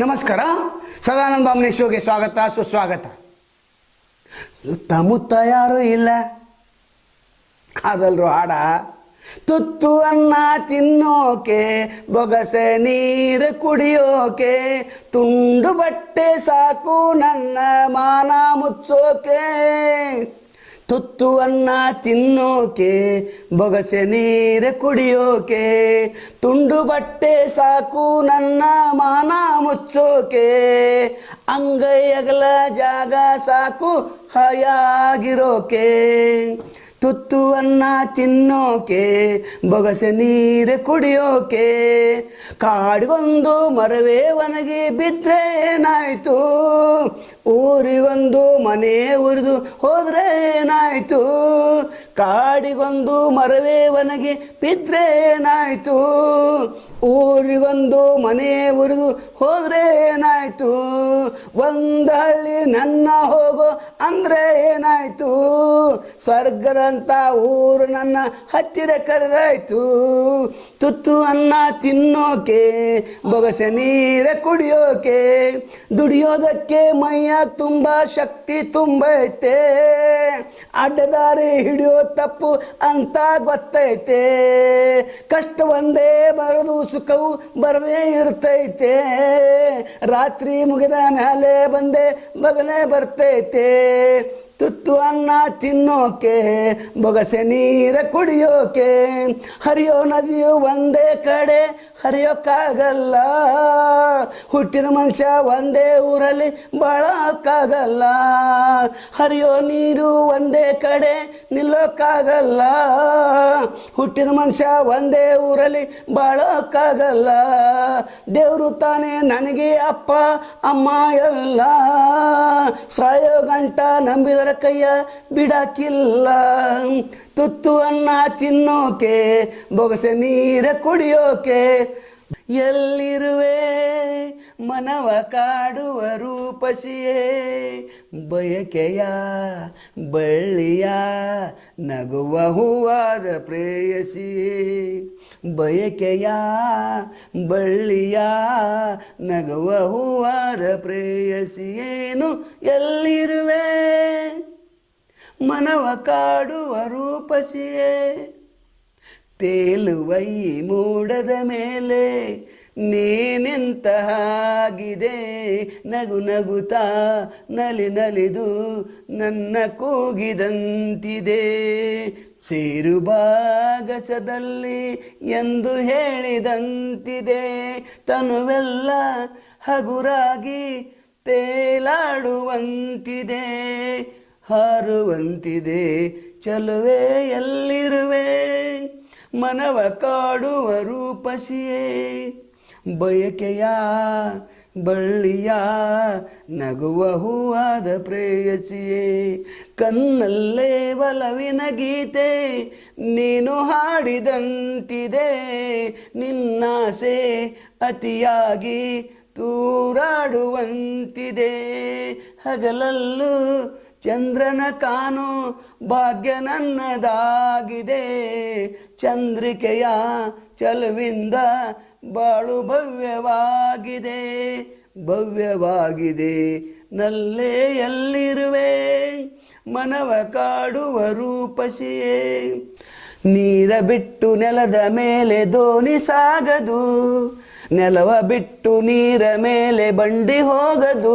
ನಮಸ್ಕಾರ. ಸದಾನಂದ ಬಾಮನಿ ಶೋಗೆ ಸ್ವಾಗತ, ಸುಸ್ವಾಗತ. ಸುತ್ತಮುತ್ತ ಯಾರು ಇಲ್ಲ. ಅದಲ್ರು ಹಾಡ. ತುತ್ತು ಅನ್ನ ತಿನ್ನೋಕೆ, ಬೊಗಸೆ ನೀರು ಕುಡಿಯೋಕೆ, ತುಂಡು ಬಟ್ಟೆ ಸಾಕು ನನ್ನ ಮಾನ ಮುಚ್ಚೋಕೆ. ತುತ್ತು ಅನ್ನ ತಿನ್ನೋಕೆ, ಬೊಗಸೆ ನೀರೆ ಕುಡಿಯೋಕೆ, ತುಂಡು ಬಟ್ಟೆ ಸಾಕು ನನ್ನ ಮಾನ ಮುಚ್ಚೋಕೆ ಅಂಗೈ ಅಗಲ ಜಾಗ ಸಾಕು ಹಾಯಾಗಿರೋಕೆ. ತುತ್ತು ಅನ್ನ ತಿನ್ನೋಕೆ, ಬೊಗಸೆ ನೀರು ಕುಡಿಯೋಕೆ. ಕಾಡಿಗೊಂದು ಮರವೇ ಒಣಗಿ ಬಿದ್ದರೆ ಏನಾಯ್ತು? ಊರಿಗೊಂದು ಮನೆ ಉರಿದು ಹೋದ್ರೆ ಏನಾಯ್ತು? ಕಾಡಿಗೊಂದು ಮರವೇ ಒಣಗಿ ಬಿದ್ದರೆ ಏನಾಯ್ತು? ಊರಿಗೊಂದು ಮನೆ ಉರಿದು ಹೋದ್ರೆ ಏನಾಯ್ತು? ಒಂದು ಹಳ್ಳಿ ನನ್ನ ಹೋಗೋ ಅಂದ್ರೆ ಏನಾಯ್ತು? ಸ್ವರ್ಗದಂತ ಊರು ನನ್ನ ಹತ್ತಿರ ಕರೆದಾಯ್ತು. ತುತ್ತು ಅನ್ನ ತಿನ್ನೋಕೆ, ಬೊಗಸ ನೀರ ಕುಡಿಯೋಕೆ, ದುಡಿಯೋದಕ್ಕೆ ಮೈಯ ತುಂಬ ಶಕ್ತಿ ತುಂಬೈತೆ. ಅಡ್ಡದಾರಿ ಹಿಡಿಯೋ ತಪ್ಪು ಅಂತ ಗೊತ್ತೈತೆ. ಕಷ್ಟ ಒಂದೇ ಬರದು ಸುಖವು ಬರದೇ ಇರ್ತೈತೆ. ರಾತ್ರಿ ಮುಗಿದ ಮೇಲೆ ಬಂದೆ ಬಗಲೇ ಬರ್ತೈತೆ. ತುತ್ತು ಅನ್ನ ತಿನ್ನೋಕೆ, ಬೊಗಸೆ ನೀರ ಕುಡಿಯೋಕೆ, ಹರಿಯೋ ನದಿಯು ಒಂದೇ ಕಡೆ ಹರಿಯೋಕ್ಕಾಗಲ್ಲ. ಹುಟ್ಟಿದ ಮನುಷ್ಯ ಒಂದೇ ಊರಲ್ಲಿ ಬಾಳಕ್ಕಾಗಲ್ಲ. ಹರಿಯೋ ನೀರು ಒಂದೇ ಕಡೆ ನಿಲ್ಲೋಕ್ಕಾಗಲ್ಲ. ಹುಟ್ಟಿದ ಮನುಷ್ಯ ಒಂದೇ ಊರಲ್ಲಿ ಬಾಳೋಕ್ಕಾಗಲ್ಲ. ದೇವರು ತಾನೇ ನನಗೆ ಅಪ್ಪ, ಅಮ್ಮ ಎಲ್ಲ. ಸಾಯೋ ಗಂಟ ನಂಬಿದರ ಕೈಯ ಬಿಡಾಕಿಲ್ಲ. ತುತ್ತು ಅನ್ನ ತಿನ್ನೋಕೆ ಬೊಗಸೆ ನೀರ ಕುಡಿಯೋಕೆ ಎಲ್ಲಿರುವೆ? ಮನವ ಕಾಡುವ ರೂಪಸಿಯೇ. ಬಯಕೆಯ ಬಳ್ಳಿಯ ನಗುವ ಹೂವಾದ ಪ್ರೇಯಸಿಯೇ. ಬಯಕೆಯ ಬಳ್ಳಿಯ ನಗುವ ಹೂವಾದ ಪ್ರೇಯಸಿಯೇನು? ಎಲ್ಲಿರುವೆ? ಮನವ ಕಾಡುವ ರೂಪಸಿಯೇ. ತೇಲುವೈ ಮೂಡದ ಮೇಲೆ ನೇನೆಂತಹಾಗಿದೆ ನಗು ನಗುತ್ತಾ ನಲಿ ನಲಿದು ನನ್ನ ಕೂಗಿದಂತಿದೆ. ಸೇರುಬಾಗಸದಲ್ಲಿ ಎಂದು ಹೇಳಿದಂತಿದೆ. ತನುವೆಲ್ಲ ಹಗುರಾಗಿ ತೇಲಾಡುವಂತಿದೆ. ಹಾರುವಂತಿದೆ ಚಲುವೆ ಎಲ್ಲಿರುವೆ ಮನವ ಕಾಡುವ ರೂಪಸಿಯೇ. ಬಯಕೆಯ ಬಳ್ಳಿಯ ನಗುವ ಹೂವಾದ ಪ್ರೇಯಸಿಯೇ. ಕನ್ನಲ್ಲೇ ಒಲವಿನ ಗೀತೆ ನೀನು ಹಾಡಿದಂತಿದೆ. ನಿನ್ನಾಸೆ ಅತಿಯಾಗಿ ತೂರಾಡುವಂತಿದೆ. ಹಗಲಲ್ಲೂ ಚಂದ್ರನ ಕಾನು ಭಾಗ್ಯ ನನ್ನದಾಗಿದೆ. ಚಂದ್ರಿಕೆಯ ಚಲುವಿಂದ ಬಾಳು ಭವ್ಯವಾಗಿದೆ. ಭವ್ಯವಾಗಿದೆ. ನಲ್ಲೇ ಎಲ್ಲಿರುವೆ? ಮನವ ಕಾಡುವ ರೂಪಸಿಯೇ. ನೀರ ಬಿಟ್ಟು ನೆಲದ ಮೇಲೆ ದೋಣಿ ಸಾಗದು. ನೆಲವ ಬಿಟ್ಟು ನೀರ ಮೇಲೆ ಬಂಡಿ ಹೋಗದು.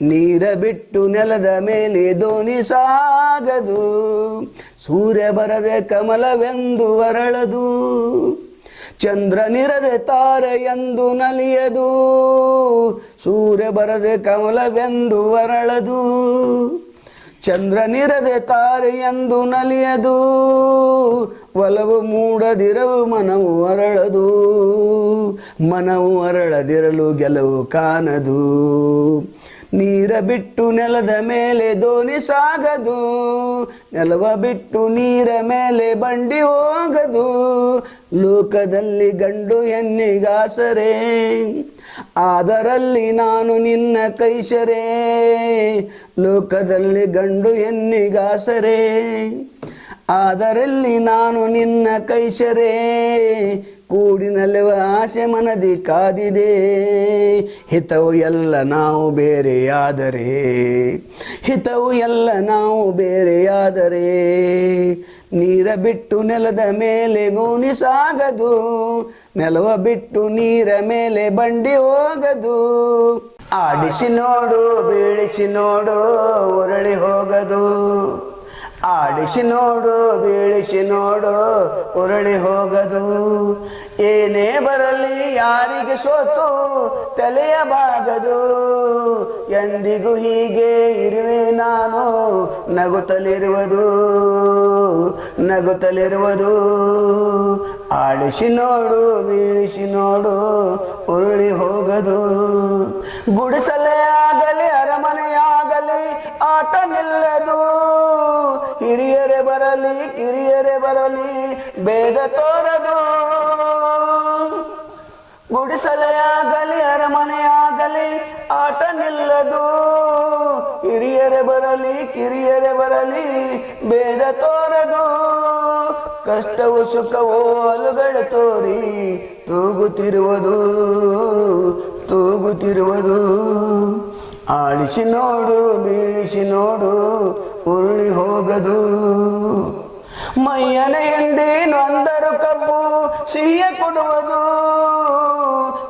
ನೀರ ಬಿಟ್ಟು ನೆಲದ ಮೇಲೆ ದೋಣಿ ಸಾಗದು. ಸೂರ್ಯ ಬರದೆ ಕಮಲವೆಂದು ಅರಳದು. ತಾರೆ ಎಂದು ನಲಿಯದು. ಸೂರ್ಯ ಬರದೆ ಕಮಲವೆಂದು ಅರಳದು. ತಾರೆ ಎಂದು ನಲಿಯದು. ಒಲವು ಮೂಡದಿರವು ಮನವು ಅರಳದು. ಮನವು ಅರಳದಿರಲು ಗೆಲುವು ಕಾಣದು. ನೀರ ಬಿಟ್ಟು ನೆಲದ ಮೇಲೆ ದೋಣಿ ಸಾಗದು, ನೆಲವ ಬಿಟ್ಟು ನೀರ ಮೇಲೆ ಬಂಡಿ ಹೋಗದು. ಲೋಕದಲ್ಲಿ ಗಂಡು ಹೆಣ್ಣಿಗಾಸರೆ ಆದರಲ್ಲಿ ನಾನು ನಿನ್ನ ಕೈಸರೆ. ಲೋಕದಲ್ಲಿ ಗಂಡು ಹೆಣ್ಣಿಗಾಸರೆ ಆದರಲ್ಲಿ ನಾನು ನಿನ್ನ ಕೈಸರೆ. ಕೂಡಿನಲ್ಲಿವ ಆಸೆ ಮನದಿ ಕಾದಿದೆ. ಹಿತವು ಎಲ್ಲ ನಾವು ಬೇರೆಯಾದರೆ, ಹಿತವು ಎಲ್ಲ ನಾವು ಬೇರೆಯಾದರೆ, ನೀರ ಬಿಟ್ಟು ನೆಲದ ಮೇಲೆ ಮೌನಿಸಾಗದು ಸಾಗದು, ನೆಲವ ಬಿಟ್ಟು ನೀರ ಮೇಲೆ ಬಂಡಿ ಹೋಗದು. ಆಡಿಸಿ ನೋಡು, ಬೀಳಿಸಿ ನೋಡು, ಉರಳಿ ಹೋಗದು. ಆಡಿಸಿ ನೋಡು, ಬೀಳಿಸಿ ನೋಡು, ಉರುಳಿ ಹೋಗದು. ಏನೇ ಬರಲಿ ಯಾರಿಗೆ ಸೋತು ತಲೆಯ ಬಾಗದು ಎಂದಿಗೂ ಹೀಗೆ ಇರುವೆ ನಾನು, ನಗುತ್ತಲಿರುವುದು ನಗುತ್ತಲಿರುವುದು. ಆಡಿಸಿ ನೋಡು, ಬೀಳಿಸಿ ನೋಡು, ಉರುಳಿ ಹೋಗದು. ಗುಡಿಸಲೇ ಆಗಲಿ ಅರಮನೆಯಾಗಲಿ ಆಟ ನಿಲ್ಲದು. ಹಿರಿಯರೆ ಬರಲಿ, ಕಿರಿಯರೆ ಬರಲಿ, ಭೇದ ತೋರದು. ಗುಡಿಸಲೆಯಾಗಲಿ, ಅರಮನೆಯಾಗಲಿ, ಆಟ ನಿಲ್ಲದು. ಹಿರಿಯರೆ ಬರಲಿ, ಕಿರಿಯರೆ ಬರಲಿ ಬೇದ ತೋರದು. ಕಷ್ಟವು, ಸುಖವೋ ಅಲುಗಡೆ ತೋರಿ ತೂಗುತ್ತಿರುವುದು ತೂಗುತ್ತಿರುವುದು. ಆಳಿಸಿ ನೋಡು, ಬೀಳಿಸಿ ನೋಡು, ಉರುಳಿ ಹೋಗದು. ಮೈಯನ ಎಂಡೇನು ನೊಂದರು ಕಬ್ಬು ಸಿಹಿಯ ಕೊಡುವುದು.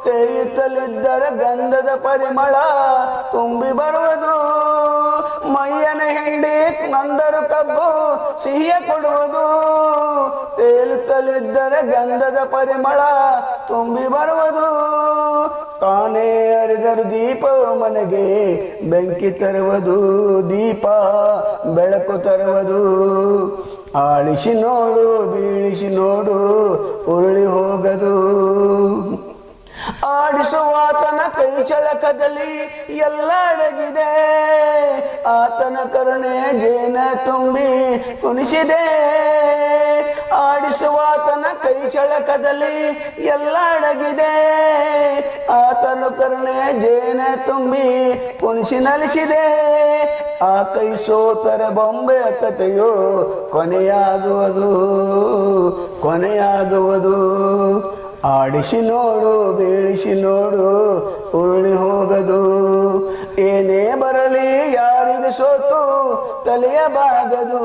ತೆರೆಯುತ್ತಲಿದ್ದರ ಗಂಧದ ಪರಿಮಳ ತುಂಬಿ ಬರುವುದು. ಮೈಯನ ಹೆಂಡಿ ನಂದರು ಕಬ್ಬು ಸಿಹಿಯ ಕೊಡುವುದು. ತೇಲುತ್ತಲಿದ್ದರೆ ಗಂಧದ ಪರಿಮಳ ತುಂಬಿ ಬರುವುದು. ತಾನೇ ಅರಿದರು ದೀಪ ಮನೆಗೆ. ಬೆಂಕಿ ತರುವುದು ದೀಪ, ಬೆಳಕು ತರುವುದು. ಆಳಿಸಿ ನೋಡು, ಬೀಳಿಸಿ ನೋಡು, ಉರುಳಿ ಹೋಗದು. ಆಡಿಸುವಾತನ ಕೈ ಚಳಕದಲ್ಲಿ ಎಲ್ಲ ಅಡಗಿದೆ. ಆತನ ಕರುಣೆ ಜೇನ ತುಂಬಿ ಕುಣಿಸಿದೆ. ಆಡಿಸುವಾತನ ಕೈ ಚಳಕದಲ್ಲಿ ಎಲ್ಲ ಅಡಗಿದೆ. ಆತನು ಕರುಣೆ ಜೇನ ತುಂಬಿ ಕುಣಿಸಿ ನಲಿಸಿದೆ. ಆ ಕೈ ಸೋತರ ಬೊಂಬೆಯ ಕಥೆಯು ಕೊನೆಯಾಗುವುದು ಕೊನೆಯಾಗುವುದು. ಆಡಿಸಿ ನೋಡು, ಬೀಳಿಸಿ ನೋಡು, ಉರುಳಿ ಹೋಗದು. ಏನೇ ಬರಲಿ ಯಾರಿಗೆ ಸೋತು, ತಲೆಯ ಬಾಗದು.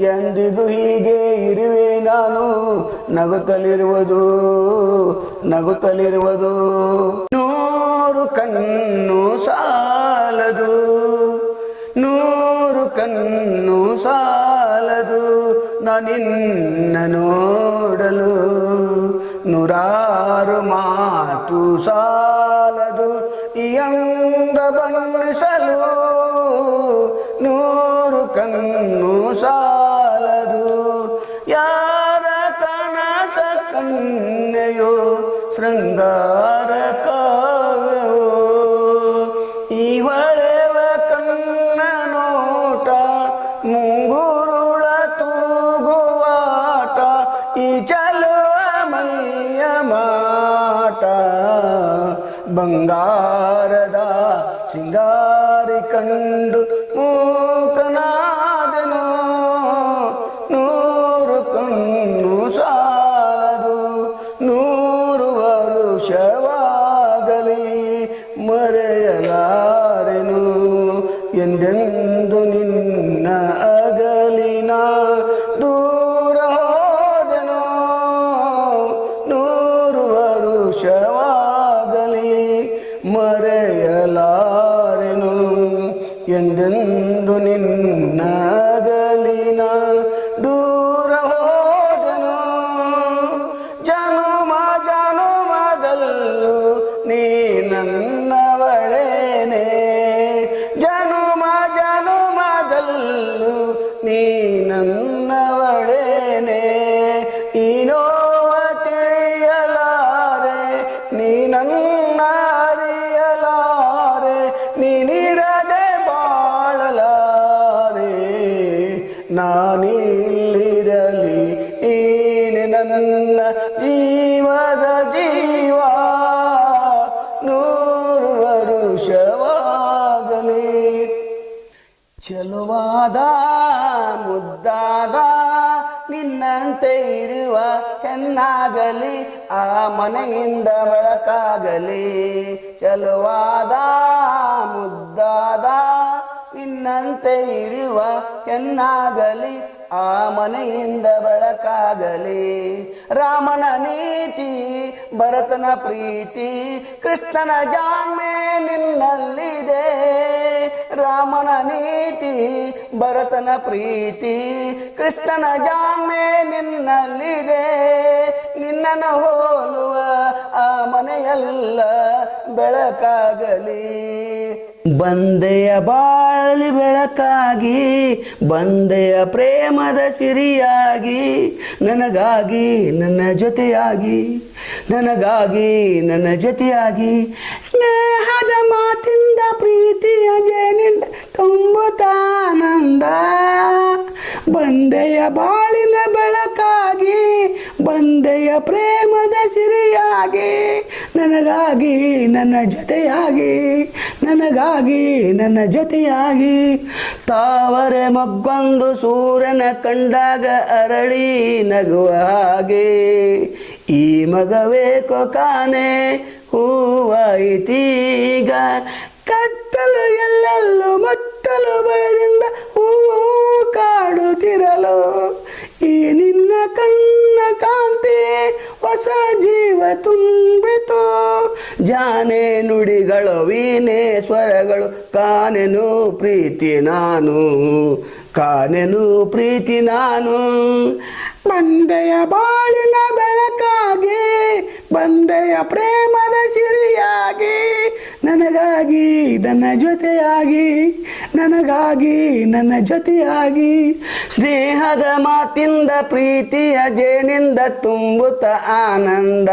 ಎಂದಿಗೂ ಹೀಗೆ ಇರುವೆ ನಾನು, ನಗುತ್ತಲಿರುವುದು ನಗುತ್ತಲಿರುವುದು. ನೂರು ಕಣ್ಣು ಸಾಲದು, ನೂರು ಕಣ್ಣು ಸಾಲದು, ನಾನಿನ್ನ ನೋಡಲು. ನೂರಾರು ಮಾತು ಸಾಲದು ಈ ಅಂಗ ಬಣ್ಣಿಸಲು ನೂರು ಕಣ್ಣು ಸಾಲದು ಯಾರ ಕನಸ ಕನ್ನೆಯೋ ಶೃಂಗಾರ ಬಂಗಾರದ ಸಿಂಗಾರಿ ಕಂಡು ಮೂಕನಾದೆನು ಎಂದೆಂದು ನಿನ್ನ ನಾನಿಲ್ಲಿರಲಿ. ನೀನೆ ನನ್ನ ಜೀವದ ಜೀವ. ನೂರು ವರುಷವಾಗಲಿ. ಚಲುವಾದ ಮುದ್ದಾದ, ನಿನ್ನಂತೆ ಇರುವ ಹೆಣ್ಣಾಗಲಿ, ಆ ಮನೆಯಿಂದ ಬೆಳಕಾಗಲಿ. ಚಲುವಾದ ಮುದ್ದಾದ. ನಿನ್ನಂತೆ ಇರುವ ಹೆಣ್ಣಾಗಲಿ, ಆ ಮನೆಯಿಂದ ಬಳಕಾಗಲಿ. ರಾಮನ ನೀತಿ, ಭರತನ ಪ್ರೀತಿ, ಕೃಷ್ಣನ ಜಾಮೆ ನಿನ್ನಲ್ಲಿದೆ. ರಾಮನ ನೀತಿ, ಭರತನ ಪ್ರೀತಿ, ಕೃಷ್ಣನ ಜಾಮೆ ನಿನ್ನಲ್ಲಿದೆ. ನಿನ್ನನ್ನು ಹೋಲುವ ಆ ಮನೆಯಲ್ಲ ಬೆಳಕಾಗಲಿ. ಬಂದೆಯ ಬಾಳಿ ಬೆಳಕಾಗಿ, ಬಂದೆಯ ಪ್ರೇಮದ ಸಿರಿಯಾಗಿ, ನನಗಾಗಿ ನನ್ನ ಜೊತೆಯಾಗಿ, ನನಗಾಗಿ ನನ್ನ ಜೊತೆಯಾಗಿ, ಸ್ನೇಹದ ಮಾತಿಂದ ಪ್ರೀತಿಯ ಜೇನಿಂದ ತುಂಬುತ್ತಾನಂದ ಬಂದೆಯ ಬಾಳಿನ ಬೆಳಕಾಗಿ, ಬಂದೆಯ ಪ್ರೇಮದ ಸಿರಿಯಾಗಿ, ನನಗಾಗಿ ನನ್ನ ಜೊತೆಯಾಗಿ, ನನಗಾಗಿ ನನ್ನ ಜೊತೆಯಾಗಿ. ತಾವರೆ ಮಗ್ಗೊಂದು ಸೂರ್ಯನ ಕಂಡಾಗ ಅರಳಿ ನಗುವ ಹಾಗೆ. ಈ ಮಗವೇ ಕೊಕಾನೆ ಹೂವಾಯಿತೀಗ ಕತ್ತಲು ಎಲ್ಲೆಲ್ಲೂ ಮತ್ತಲು ಬಯದಿಂದ ಹೂವು ಕಾಡುತ್ತಿರಲು. ಈ ನಿನ್ನ ಕಣ್ಣ ಕಾಂತಿ ಹೊಸ ಜೀವ ತುಂಬಿತು. ಜಾನೆ ನುಡಿಗಳು, ವೀಣೆ ಸ್ವರಗಳು, ಕಾನೆನು ಪ್ರೀತಿ ನಾನು, ಕಾನೆನು ಪ್ರೀತಿ ನಾನು. ಮಂದೆಯ ಬಾಳಿನ ಬೆಳಕಾಗಿ ಬಂದೆಯ ಪ್ರೇಮದ ಸಿರಿಯಾಗಿ, ನನಗಾಗಿ ನನ್ನ ಜೊತೆಯಾಗಿ, ನನಗಾಗಿ ನನ್ನ ಜೊತೆಯಾಗಿ. ಸ್ನೇಹದ ಮಾತಿಂದ ಪ್ರೀತಿಯ ಜೇನಿಂದ ತುಂಬುತ್ತ ಆನಂದ.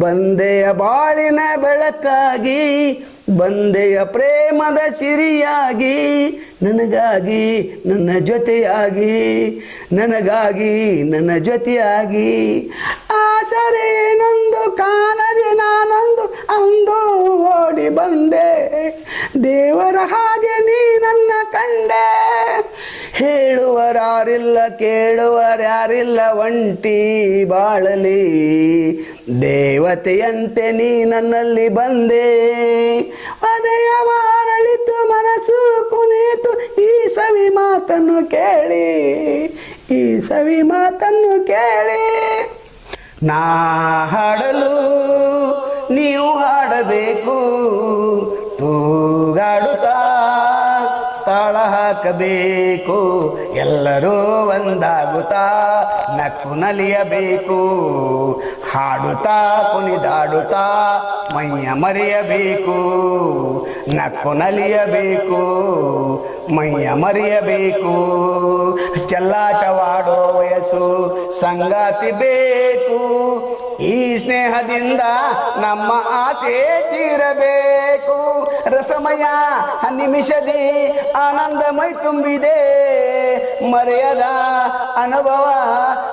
ಬಂದೆಯ ಬಾಳಿನ ಬೆಳಕಾಗಿ ಬಂದೆಯ ಪ್ರೇಮದ ಸಿರಿಯಾಗಿ, ನನಗಾಗಿ, ನನ್ನ ಜೊತೆಯಾಗಿ, ನನಗಾಗಿ, ನನ್ನ ಜೊತೆಯಾಗಿ. ಆಸರೆ ನಂದು, ಕಾಣದೆ ನಾನೊಂದು, ಅಂದು ಓಡಿ ಬಂದೆ. ದೇವರ ಹಾಗೆ ನೀ ನನ್ನ ಕಂಡೆ. ಹೇಳುವರಾರಿಲ್ಲ ಕೇಳುವರ್ಯಾರಿಲ್ಲ ಒಂಟಿ ಬಾಳಲಿ. ದೇವತೆಯಂತೆ ನೀ ನನ್ನಲ್ಲಿ ಬಂದೆ. ಹೃದಯ ಮಾರಳಿತು ಮನಸ್ಸು ಕುಣಿತು ಈ ಸವಿ ಮಾತನ್ನು ಕೇಳಿ, ಈ ಸವಿ ಮಾತನ್ನು ಕೇಳಿ. ನಾ ಹಾಡಲು ನೀವು ಹಾಡಬೇಕು. ತೂಗಾಡುತ್ತಾ ತಾಳ ಹಾಕಬೇಕು ಎಲ್ಲರೂ ಒಂದಾಗುತ್ತಾ ನಕ್ಕು ನಲಿಯಬೇಕು. ಹಾಡುತ್ತಾ ಕುಣಿದಾಡುತ್ತಾ ಮೈಯ ಮರೆಯಬೇಕು. ನಕ್ಕು ನಲಿಯಬೇಕು, ಮೈಯ ಮರೆಯಬೇಕು. ಚೆಲ್ಲಾಟವಾಡೋ ವಯಸ್ಸು ಸಂಗಾತಿ ಬೇಕು. ಈ ಸ್ನೇಹದಿಂದ ನಮ್ಮ ಆಸೆ ತೀರಬೇಕು. ರಸಮಯ ನಿಮಿಷದಿ ಆನಂದಮೈ ತುಂಬಿದೆ. ಮರೆಯದ ಅನುಭವ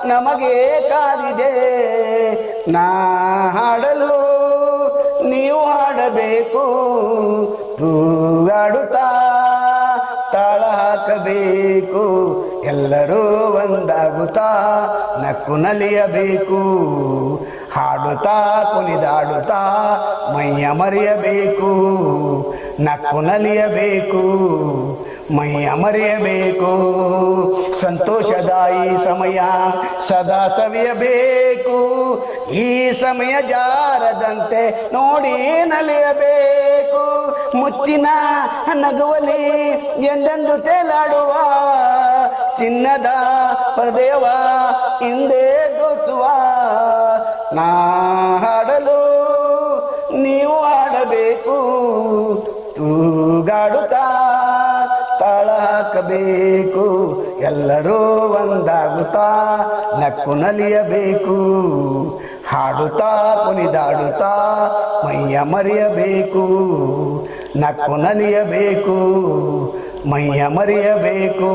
ನಮಗೆ ಕಾದಿದೆ. ನಾ ಹಾಡಲು ನೀವು ಹಾಡಬೇಕು. ತೂಗಾಡುತ್ತಾ ತಾಳ ಹಾಕಬೇಕು. ಎಲ್ಲರೂ ಒಂದಾಗುತ್ತಾ ನಕ್ಕು ನಲಿಯಬೇಕು. ಹಾಡುತ್ತಾ, ಕುಣಿದಾಡುತ್ತಾ, ಮೈಯ ಮರೆಯಬೇಕು, ನಕ್ಕು ನಲಿಯಬೇಕು, ಮೈಯ ಮರೆಯಬೇಕು. ಸಂತೋಷದಾಯಿ ಸಮಯ ಸದಾ ಸವಿಯಬೇಕು. ಈ ಸಮಯ ಜಾರದಂತೆ ನೋಡಿ ನಲಿಯಬೇಕು. ಮುತ್ತಿನ ನಗುವಲಿ ಎಂದೆಂದು ತೇಲಾಡುವ, ಚಿನ್ನದ ಪ್ರದೇವ ಹಿಂದೆ ದೋಚುವ ನಾ ಹಾಡಲು ನೀವು ಹಾಡಬೇಕು. ತೂಗಾಡುತ್ತಾ ತಾಳ ಹಾಕಬೇಕು. ಎಲ್ಲರೂ ಒಂದಾಗುತ್ತಾ ನಕ್ಕು ನಲಿಯಬೇಕು. ಹಾಡುತ್ತಾ ಕುಣಿದಾಡುತ್ತಾ ಮೈಯ ಮರೆಯಬೇಕು. ನಕ್ಕು ನಲಿಯಬೇಕು. ಮೈಯ ಮರೆಯಬೇಕು.